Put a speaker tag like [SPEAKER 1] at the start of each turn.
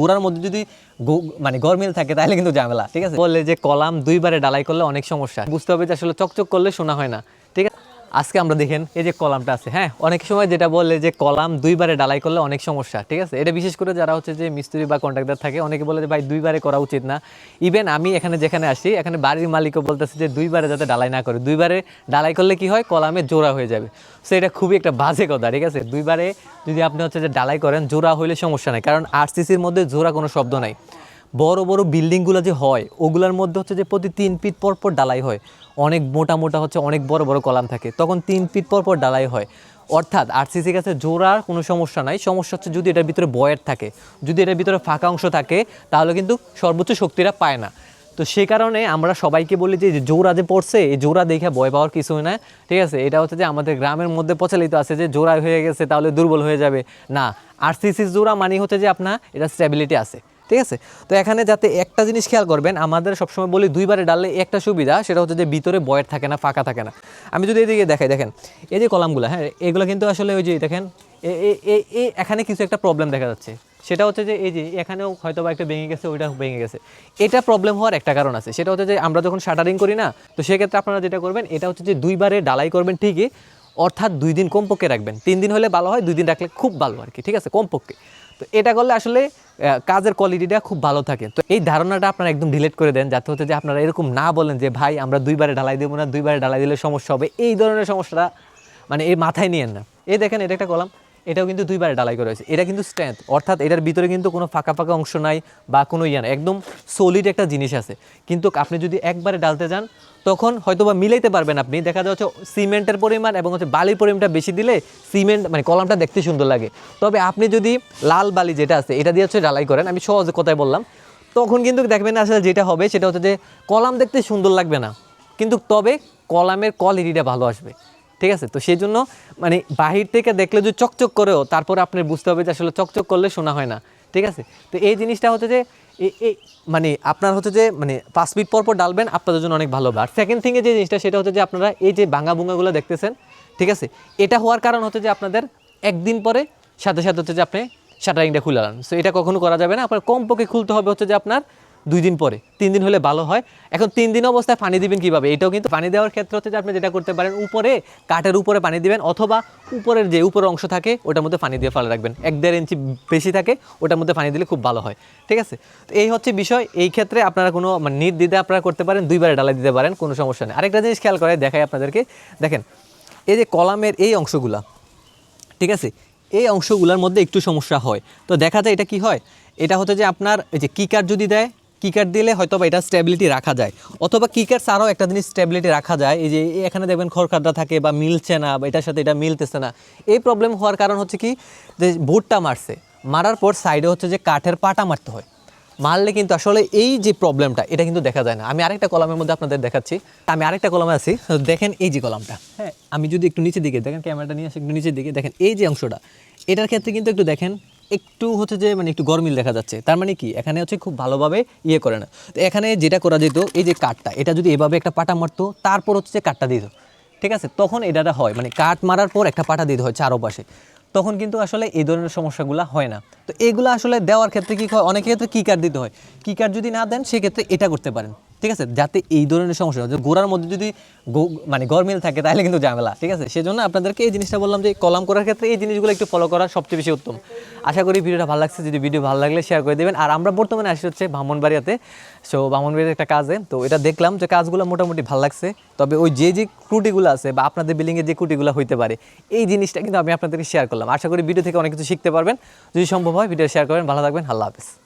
[SPEAKER 1] গোড়ার মধ্যে যদি মানে গরমিল থাকে, তাহলে কিন্তু ঝামেলা, ঠিক আছে? বললে যে কলাম দুইবারে ডালাই করলে অনেক সমস্যা। বুঝতে হবে যে আসলে চকচক করলে শোনা হয় না। আজকে আমরা দেখেন, এই যে কলামটা আছে হ্যাঁ? অনেক সময় যেটা বলে যে কলাম দুইবারে ডালাই করলে অনেক সমস্যা, ঠিক আছে? এটা বিশেষ করে যারা হচ্ছে যে মিস্ত্রি বা কন্ট্রাক্টর থাকে, অনেকে বলে যে, ভাই, দুইবারে করা উচিত না। ইভেন আমি এখানে যেখানে আসি, এখানে বাড়ির মালিকও বলতেছে যে, দুইবারে যাতে ডালাই না করে। দুইবারে ডালাই করলে কি হয়? কলামে জোড়া হয়ে যাবে। সো এটা খুবই একটা বাজে কথা, ঠিক আছে? দুইবারে যদি আপনি হচ্ছে যে ডালাই করেন, জোড়া হইলে সমস্যা নাই, কারণ আরসিসির মধ্যে জোড়া কোনো শব্দ নাই। বড় বড় বিল্ডিংগুলো যে হয়, ওগুলোর মধ্যে হচ্ছে যে প্রতি তিন ফিট পর পর ডালাই হয়। অনেক মোটা মোটা হচ্ছে অনেক বড় বড় কলাম থাকে। তখন তিন ফিট পর পর ডালাই হয়। অর্থাৎ আরসিসির কাছে জোড়ার কোনো সমস্যা নাই। সমস্যা হচ্ছে যদি এটার ভিতরে বয়ের থাকে, যদি এটার ভিতরে ফাঁকা অংশ থাকে, তাহলে কিন্তু সর্বোচ্চ শক্তিটা পায় না। তো সে কারণে আমরা সবাইকে বলি যে জোড়া যে পড়ছে, এই জোড়া দেখে ভয় পাওয়ার কিছুই না ঠিক আছে? এটা হচ্ছে যে আমাদের গ্রামের মধ্যে প্রচলিত আছে যে, জোড়া হয়ে গেছে তাহলে দুর্বল হয়ে যাবে। না আরসিসি জোড়া মানে হচ্ছে যে আপনার এটা স্টেবিলিটি আছে। ঠিক আছে? তো এখানে যাতে একটা জিনিস খেয়াল করবেন, আমাদের সবসময় বলি দুইবারে ডাললে একটা সুবিধা, সেটা হচ্ছে যে ভিতরে বয়ের থাকে না, ফাঁকা থাকে না। আমি যদি এদিকে দেখাই, দেখেন, এই যে কলামগুলো হ্যাঁ এগুলো কিন্তু আসলে ওই যে দেখেন, এ- এখানে কিছু একটা প্রবলেম দেখা যাচ্ছে। সেটা হচ্ছে যে এই যে এখানেও হয়তো বা একটা ভেঙে গেছে, ওইটা ভেঙে গেছে। এটা প্রবলেম হওয়ার একটা কারণ আছে। সেটা হচ্ছে যে আমরা যখন শাটারিং করি না, তো সেক্ষেত্রে আপনারা যেটা করবেন, এটা হচ্ছে যে দুইবারে ডালাই করবেন ঠিকই অর্থাৎ দুই দিন কমপক্ষে রাখবেন। তিন দিন হলে ভালো হয়, দুই দিন রাখলে খুব ভালো আর কি, ঠিক আছে? কমপক্ষে। তো এটা করলে আসলে কাজের কোয়ালিটিটা খুব ভালো থাকে। তো এই ধারণাটা আপনারা একদম ডিলেট করে দেন, যাতে হচ্ছে যে আপনারা এরকম না বলেন যে, ভাই, আমরা দুইবারে ঢালাই দেবো না, দুইবারে ঢালাই দিলে সমস্যা হবে। এই ধরনের সমস্যাটা মানে এই মাথায় নিয়েন না। এই দেখেন, এটা একটা কলাম। এটাও কিন্তু দুইবারে ডালাই করা হয়েছে। এটা কিন্তু স্ট্রেংথ অর্থাৎ এটার ভিতরে কিন্তু কোনো ফাঁকা ফাঁকা অংশ নাই বা কোনো ইয়ে না একদম সলিড একটা জিনিস আছে। কিন্তু আপনি যদি একবারে ডালতে যান, তখন হয়তো বা মিলাইতে পারবেন আপনি। দেখা যাচ্ছে সিমেন্টের পরিমাণ এবং হচ্ছে বালির পরিমাণটা বেশি দিলে সিমেন্ট মানে কলামটা দেখতে সুন্দর লাগে। তবে আপনি যদি লাল বালি যেটা আছে, এটা দিয়ে হচ্ছে ডালাই করেন, আমি সহজে কথায় বললাম। তখন কিন্তু দেখবেন আসলে যেটা হবে, সেটা হচ্ছে যে কলাম দেখতে সুন্দর লাগবে না। কিন্তু তবে কলামের কোয়ালিটিটা ভালো আসবে। ঠিক আছে? তো সেই জন্য মানে বাহির থেকে দেখলে যদি চকচক করেও তারপরে আপনি বুঝতে হবে যে আসলে চকচক করলে শোনা হয় না। ঠিক আছে? তো এই জিনিসটা হচ্ছে যে এই মানে আপনার হচ্ছে যে মানে পাঁচ মিনিট পর পর ডালবেন, আপনাদের জন্য অনেক ভালো হবে। আর সেকেন্ড থিংয়ে যে জিনিসটা, সেটা হচ্ছে যে আপনারা এই যে ভাঙা ভুঙ্গাগুলো দেখতেছেন, ঠিক আছে? এটা হওয়ার কারণ হচ্ছে যে আপনাদের একদিন পরে সাথে সাথে হচ্ছে যে আপনি শাটারিংটা খুলে আন সো এটা কখনো করা যাবে না। আপনার কমপক্ষে খুলতে হবে হচ্ছে যে আপনার দুই দিন পরে। তিন দিন হলে ভালো হয়। এখন তিন দিন অবস্থায় পানি দিবেন কীভাবে? এটাও কিন্তু পানি দেওয়ার ক্ষেত্রে হচ্ছে যে আপনি যেটা করতে পারেন, উপরে, কাঠের উপরে পানি দিবেন অথবা উপরের যে উপরের অংশ থাকে, ওটার মধ্যে পানি দিয়ে ফেলে রাখবেন। এক দেড় ইঞ্চি বেশি থাকে, ওটার মধ্যে পানি দিলে খুব ভালো হয়। ঠিক আছে? তো এই হচ্ছে বিষয়। এই ক্ষেত্রে আপনারা কোনো মানে নিট দিতে আপনারা করতে পারেন, দুইবারে ডালাই দিতে পারেন, কোনো সমস্যা নেই। আরেকটা জিনিস খেয়াল করে, দেখাই আপনাদেরকে। দেখেন, এই যে কলামের এই অংশগুলা, ঠিক আছে? এই অংশগুলোর মধ্যে একটু সমস্যা হয়। তো দেখা যায় এটা কি হয়? এটা হচ্ছে যে আপনার, এই যে কিকার যদি দেয় কিকার দিলে হয়তো বা এটা স্টেবিলিটি রাখা যায়। অথবা কিকার ছাড়াও একটা জিনিস স্টেবিলিটি রাখা যায় এই যে এখানে দেখবেন খড়খাদ্দা থাকে বা মিলছে না বা এটার সাথে এটা মিলতেছে না। এই প্রবলেম হওয়ার কারণ হচ্ছে কি যে বোর্ডটা মারছে মারার পর সাইডে হচ্ছে যে কাঠের পাটা মারতে হয়। মারলে কিন্তু আসলে এই যে প্রবলেমটা এটা কিন্তু দেখা যায় না। আমি আরেকটা কলামের মধ্যে আপনাদের দেখাচ্ছি। আমি আরেকটা কলামে আছি। দেখেন এই যে কলামটা। হ্যাঁ। আমি যদি একটু নিচের দিকে দেখেন ক্যামেরাটা নিয়ে আসি একটু নিচের দিকে। দেখেন এই যে অংশটা এটার ক্ষেত্রে কিন্তু একটু দেখেন একটু হচ্ছে যে মানে একটু গরমিল দেখা যাচ্ছে। তার মানে কি? এখানে হচ্ছে খুব ভালোভাবে ইয়ে করে না। তো এখানে যেটা করা যেত, এই যে কাঠটা, এটা যদি এভাবে একটা পাটা মারতো, তারপর হচ্ছে যে কাঠটা দিত। ঠিক আছে? তখন এটা হয় মানে কাঠ মারার পর একটা পাটা দিতে হয় চারোপাশে। তখন কিন্তু আসলে এই ধরনের সমস্যাগুলো হয় না। তো এগুলো আসলে দেওয়ার ক্ষেত্রে কী হয়? অনেক ক্ষেত্রে কী কার্ড দিতে হয়? কি কার্ড যদি না দেন, সেক্ষেত্রে এটা করতে পারেন। ঠিক আছে? যাতে এই ধরনের সমস্যা হয়। গোড়ার মধ্যে যদি মানে গরমিল থাকে, তাহলে কিন্তু ঝামেলা, ঠিক আছে? সেজন্য আপনাদেরকে এই জিনিসটা বললাম যে, কলাম করার ক্ষেত্রে এই জিনিসগুলো একটু ফলো করা সবচেয়ে বেশি উত্তম। আশা করি ভিডিওটা ভালো লাগছে। যদি ভিডিও ভালো লাগলে শেয়ার করে দেবেন। আর আমরা বর্তমানে আসি হচ্ছে ব্রাহ্মণবাড়িয়াতে। সো ব্রাহ্মণবাড়িয়ার একটা কাজে। তো এটা দেখলাম যে কাজগুলো মোটামুটি ভালো লাগছে। তবে ওই যে যে ত্রুটিগুলো আছে বা আপনাদের বিল্ডিংয়ে যে ত্রুটিগুলো হইতে পারে, এই জিনিসটা কিন্তু আমি আপনাদেরকে শেয়ার করলাম। আশা করি ভিডিও থেকে অনেক কিছু শিখতে পারবেন। যদি সম্ভব হয় ভিডিও শেয়ার করবেন। ভালো থাকবেন। আল্লাহ হাফেজ।